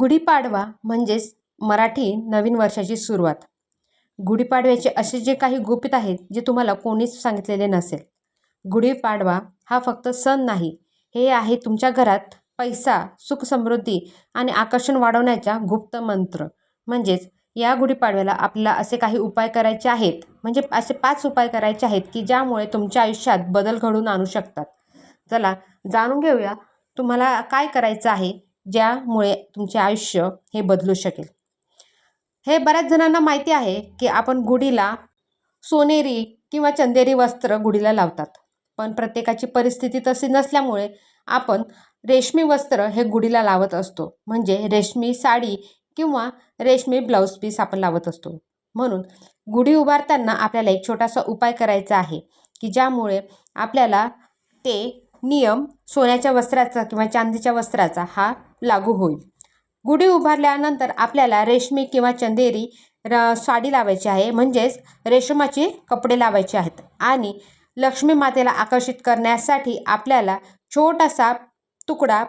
गुढीपाडवा म्हणजेच मराठी नवीन वर्षाची सुरुवात. गुढीपाडव्याचे असे जे काही गुपित आहेत जे तुम्हाला कोणीच सांगितलेले नसेल. गुढीपाडवा हा फक्त सण नाही हे आहे तुमच्या घरात पैसा सुख समृद्धी आणि आकर्षण वाढवण्याचा गुप्त मंत्र. म्हणजेच या गुढीपाडव्याला आपल्याला असे काही उपाय करायचे आहेत म्हणजे असे पाच उपाय करायचे आहेत की ज्यामुळे तुमच्या आयुष्यात बदल घडून आणू शकतात. चला जाणून घेऊया तुम्हाला काय करायचं आहे ज्यामुळे तुमचे आयुष्य हे बदलू शकेल. हे बऱ्याच जणांना माहिती आहे की आपण गुढीला सोनेरी किंवा चंदेरी वस्त्र गुढीला लावतात. पण प्रत्येकाची परिस्थिती तशी नसल्यामुळे आपण रेशमी वस्त्र हे गुढीला लावत असतो. म्हणजे रेशमी साडी किंवा रेशमी ब्लाऊज पीस आपण लावत असतो. म्हणून गुढी उभारताना आपल्याला एक छोटासा उपाय करायचा आहे की ज्यामुळे आपल्याला ते नियम सोन्याच्या वस्त्राचा किंवा चांदीच्या वस्त्राचा हा लागू होईल. गुढी उभारल्यानंतर आपल्याला रेशमी किंवा चंदेरी र साडी लावायची आहे. म्हणजेच रेशमाचे कपडे लावायचे आहेत. आणि लक्ष्मी मातेला आकर्षित करण्यासाठी आपल्याला छोटासा तुकडा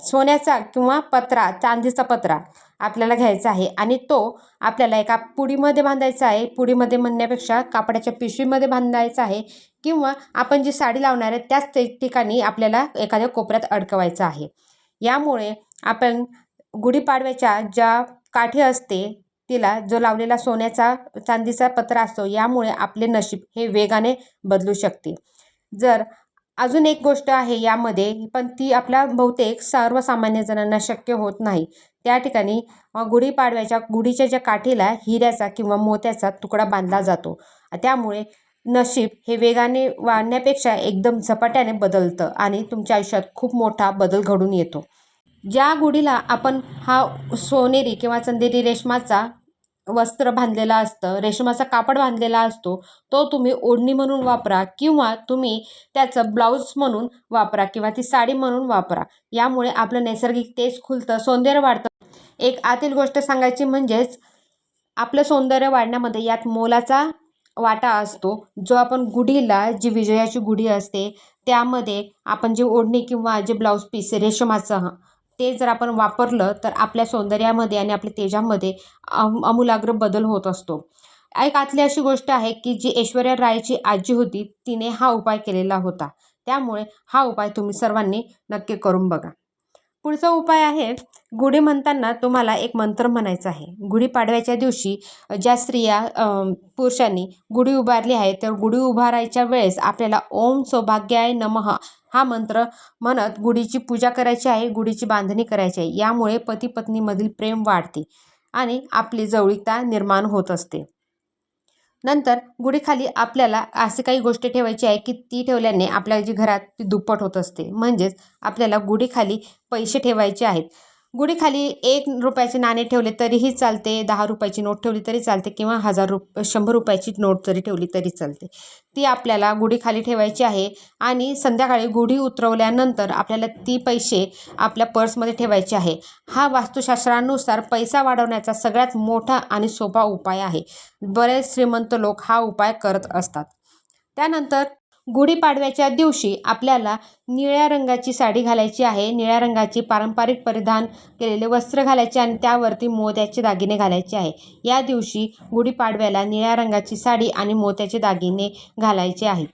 सोन्याचा किंवा पत्रा चांदीचा पत्रा आपल्याला घ्यायचा आहे. आणि तो आपल्याला एका पुडीमध्ये बांधायचा आहे. पुडीमध्ये म्हणण्यापेक्षा कापडाच्या पिशवीमध्ये बांधायचा आहे. किंवा आपण जी साडी लावणार आहे त्याच ते ठिकाणी आपल्याला एखाद्या कोपऱ्यात अडकवायचं आहे. यामुळे आपण गुढीपाडव्याच्या ज्या काठी असते तिला जो लावलेला सोन्याचा चांदीचा पत्रा असतो यामुळे आपले नशीब हे वेगाने बदलू शकते. जर अजून एक गोष्ट आहे यामध्ये पण ती आपल्या बहुतेक सर्वसामान्य जणांना शक्य होत नाही. त्या ठिकाणी गुढीपाडव्याच्या गुढीच्या ज्या काठीला हिऱ्याचा किंवा मोत्याचा तुकडा बांधला जातो. त्यामुळे नशीब हे वेगाने वाढण्यापेक्षा एकदम झपाट्याने बदलतं आणि तुमच्या आयुष्यात खूप मोठा बदल घडून येतो. ज्या गुढीला आपण हा सोनेरी किंवा चंदेरी रेशमाचा वस्त्र बांधलेलं असतं रेशमाचा कापड बांधलेला असतो तो तुम्ही ओढणी म्हणून वापरा किंवा तुम्ही त्याचं ब्लाऊज म्हणून वापरा किंवा ती साडी म्हणून वापरा. यामुळे आपलं नैसर्गिक तेज खुलतं सौंदर्य वाढतं. एक आतील गोष्ट सांगायची म्हणजेच आपलं सौंदर्य वाढण्यामध्ये यात मोलाचा वाटा असतो. जो आपण गुढीला जी विजयाची गुढी असते त्यामध्ये आपण जी ओढणी किंवा जे ब्लाऊज पीस रेशमाचं ते जर आपण वापरलं तर आपल्या सौंदर्यामध्ये आणि आपल्या तेजामध्ये अम अमूलाग्र बदल होत असतो. एक आतली अशी गोष्ट आहे की जी ऐश्वर्या रायची आजी होती तिने हा उपाय केलेला होता. त्यामुळे हा उपाय तुम्ही सर्वांनी नक्की करून बघा. पुढचा उपाय आहे गुढी म्हणताना तुम्हाला एक मंत्र म्हणायचा आहे. गुढीपाडव्याच्या दिवशी ज्या स्त्रिया पुरुषांनी गुढी उभारली आहे तर गुढी उभारायच्या वेळेस आपल्याला ओम सौभाग्याय नमः हा मंत्र म्हणत गुढीची पूजा करायची आहे गुढीची बांधणी करायची आहे. यामुळे पती पत्नीमधील प्रेम वाढते आणि आपली जवळीकता निर्माण होत असते. नंतर गुढीखाली आपल्याला असे काही गोष्टी ठेवायची आहे की ती ठेवल्याने आपल्या जी घरात ती दुप्पट होत असते. म्हणजेच आपल्याला गुढीखाली पैसे ठेवायचे आहेत. गुढीखाली एक रुपयाचे नाणे ठेवले तरीही चालते दहा रुपयाची नोट ठेवली तरी चालते किंवा हजार रुप शंभर रुपयाची नोट जरी ठेवली तरी चालते. ती आपल्याला गुढीखाली ठेवायची आहे आणि संध्याकाळी गुढी उतरवल्यानंतर आपल्याला ती पैसे आपल्या पर्समध्ये ठेवायचे आहे. हा वास्तुशास्त्रानुसार पैसा वाढवण्याचा सगळ्यात मोठा आणि सोपा उपाय आहे. बरेच श्रीमंत लोक हा उपाय करत असतात. त्यानंतर गुढीपाडव्याच्या दिवशी आपल्याला निळ्या रंगाची साडी घालायची आहे. निळ्या रंगाची पारंपरिक परिधान केलेले वस्त्र घालायचे आणि त्यावरती मोत्याचे दागिने घालायचे आहे. या दिवशी गुढीपाडव्याला निळ्या रंगाची साडी आणि मोत्याचे दागिने घालायचे आहेत.